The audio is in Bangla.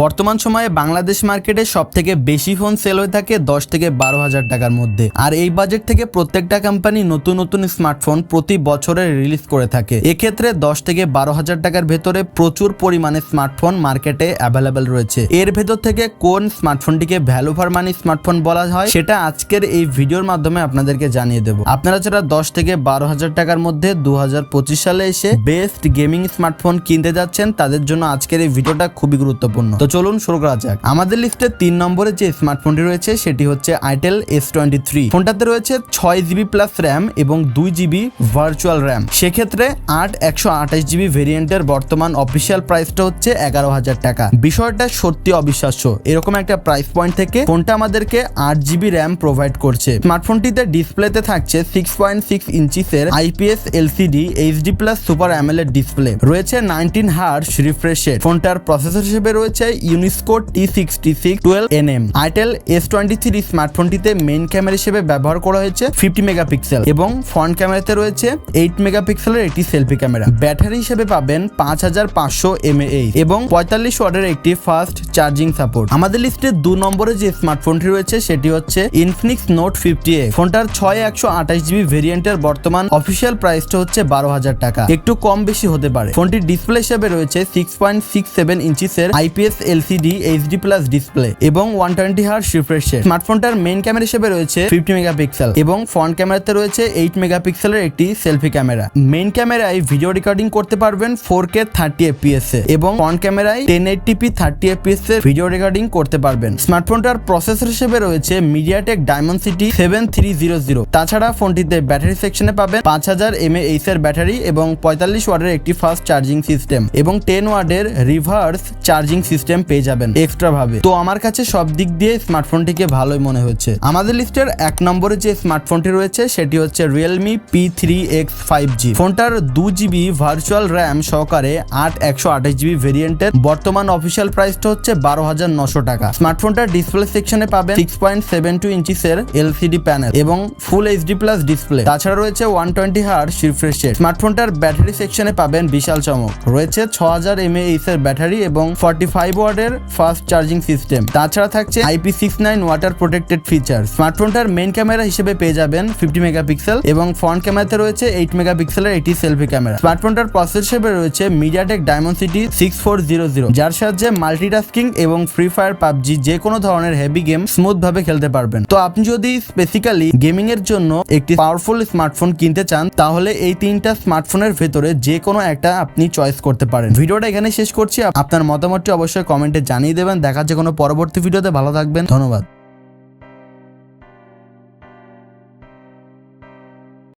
বর্তমান সময়ে বাংলাদেশ মার্কেটে সব থেকে বেশি ফোন সেল হয়ে থাকে দশ থেকে বারো হাজার টাকার মধ্যে। আর এই বাজেট থেকে প্রত্যেকটা কোম্পানি নতুন নতুন স্মার্টফোন প্রতি বছরে রিলিজ করে থাকে। এক্ষেত্রে দশ থেকে বারো হাজার টাকার ভেতরে প্রচুর পরিমাণে স্মার্টফোন মার্কেটে অ্যাভেলেবেল রয়েছে। এর ভেতর থেকে কোন স্মার্টফোনটিকে ভ্যালু ফর মানি স্মার্টফোন বলা হয়, সেটা আজকের এই ভিডিওর মাধ্যমে আপনাদেরকে জানিয়ে দেবো। আপনারা যারা দশ থেকে বারো হাজার টাকার মধ্যে দু হাজার পঁচিশ সালে এসে বেস্ট গেমিং স্মার্টফোন কিনতে যাচ্ছেন, তাদের জন্য আজকের এই ভিডিওটা খুবই গুরুত্বপূর্ণ। তো চলুন শুরু করা যাক। আমাদের লিস্টে তিন নম্বরে যে স্মার্টফোনটি রয়েছে, সেটি হচ্ছে আইটেল এস টোয়েন্টি থ্রি ফোনটাতে রয়েছে ছয় জিবি প্লাস র্যাম এবং দুই জিবি ভার্চুয়াল র্যাম সেক্ষেত্রে আট একশো আঠাশ জিবি ভেরিয়েন্টের বর্তমান অফিসিয়াল প্রাইসটা হচ্ছে এগারো হাজার টাকা। বিষয়টা সত্যি অবিশ্বাস্য। এরকম একটা প্রাইস পয়েন্ট থেকে ফোনটা আমাদেরকে আট জিবি র্যাম প্রোভাইড করছে। স্মার্টফোনটিতে ডিসপ্লেতে থাকছে six point six ইঞ্চিসের IPS LCD HD plus super অ্যামেলের display রয়েছে নাইনটিন হার্স রিফ্রেশের ফোনটার প্রসেসর হিসেবে রয়েছে Unisoc T sixty six twelve N M itel S twenty three স্মার্টফোনটিতে main camera হিসেবে ব্যবহার করা হয়েছে ফিফটি মেগাপিক্সেল এবং ফ্রন্ট ক্যামেরাতে রয়েছে এইট মেগাপিক্সেলের একটি সেলফি ক্যামেরা ব্যাটারি হিসেবে পাবেন পাঁচ হাজার পাঁচশো এমএএইচ এবং পঁয়তাল্লিশ ওয়াটের একটি ফাস্ট চার্জিং সাপোর্ট আমাদের লিস্টে দু নম্বরে যে স্মার্টফোনটি রয়েছে সেটি হচ্ছে ইনফিনিক্স নোট ফিফটি এ ফোনটার ছয় একশো আঠাশ জিবি ভেরিয়েন্টের বর্তমান অফিসিয়াল প্রাইসটা হচ্ছে বারো হাজার টাকা। একটু কম বেশি হতে পারে। ফোনটির ডিসপ্লে হিসেবে রয়েছে six point six seven ইঞ্চিসের IPS LCD, HD plus display এবং ওয়ান টোয়েন্টি হার রিফ্রেশের স্মার্টফোনটার মেইন ক্যামেরা হিসেবে রয়েছে ফিফটি মেগাপিক্সেল এবং ফ্রন্ট ক্যামেরাতে রয়েছে এইট মেগাপিক্সেলের একটি সেলফি ক্যামেরা মেইন ক্যামেরায় ভিডিও রেকর্ডিং করতে পারবেন ফোর কে থার্টি এফপিএস এ এবং ফ্রন্ট ক্যামেরায় ten eighty p thirty FPS এর ভিডিও রেকর্ডিং করতে পারবেন। স্মার্টফোনটার প্রসেসর হিসেবে রয়েছে MediaTek Dimensity seven three zero zero তাছাড়া ফোনটিতে ব্যাটারি সেকশনে পাবেন পাঁচ হাজার এমএএইচ এর ব্যাটারি এবং পঁয়তাল্লিশ ওয়াটের একটি ফাস্ট চার্জিং সিস্টেম এবং টেন ওয়ার্ডের রিভার্স চার্জিং সিস্টেম পেয়ে যাবেন এক্সট্রা ভাবে। তো আমার কাছে সব দিক দিয়ে স্মার্টফোনটিকে ভালোই মনে হচ্ছে। আমাদের লিস্টের এক নম্বরে যে স্মার্টফোনটি রয়েছে, সেটি হচ্ছে Realme P three X five G ফোনটার দু জিবি ভার্চুয়াল র্যাম সহকারে আট একশো আঠাশ জিবি ভেরিয়েন্টের বর্তমান অফিসিয়াল প্রাইসটা হচ্ছে বারো হাজার নশো টাকা। স্মার্টফোনটার ডিসপ্লে সেকশনে পাবেন সিক্স পয়েন্ট সেভেন টু ইঞ্চিসের এলসিডি প্যানেল এবং ফুল এইচডি প্লাস ডিসপ্লে তাছাড়া রয়েছে ওয়ান টোয়েন্টি হার রিফ্রেশের স্মার্টফোনটার ব্যাটারি সেকশনে পাবেন বিশাল চমক। রয়েছে ছ হাজার এমএএইচ এর ব্যাটারি এবং ফর্টি ফাইভ ওয়ার্ডের ফাস্ট চার্জিং সিস্টেম তাছাড়া থাকছে IP six nine water protected feature স্মার্টফোনটার main camera হিসেবে পেয়ে যাবেন ফিফটি মেগাপিক্সেল এবং ফ্রন্ট ক্যামেরাতে রয়েছে এইট মেগাপিক্সেলের একটি সেলফি ক্যামেরা স্মার্টফোনটার প্রসেস হিসেবে রয়েছে MediaTek Dimensity six four zero zero যার সাহায্যে মাল্টিটাস্কিং এবং ফ্রি ফায়ার পাবজি যে কোনো ধরনের হেভি গেম স্মুথ ভাবে খেলতে পারবেন। তো আপনি যদি স্পেসিক্যালি গেমিং এর জন্য একটি পাওয়ারফুল স্মার্টফোন কিনতে চান, তাহলে এই তিনটা স্মার্টফোনের ভেতরে যে কোনো একটা আপনি চয়েস করতে পারেন। ভিডিওটা এখানে শেষ করছি। আপনার মতামতটি অবশ্যই কমেন্টে জানিয়ে দেবেন। দেখা যাচ্ছে কোনো পরবর্তী ভিডিওতে। ভালো থাকবেন। ধন্যবাদ।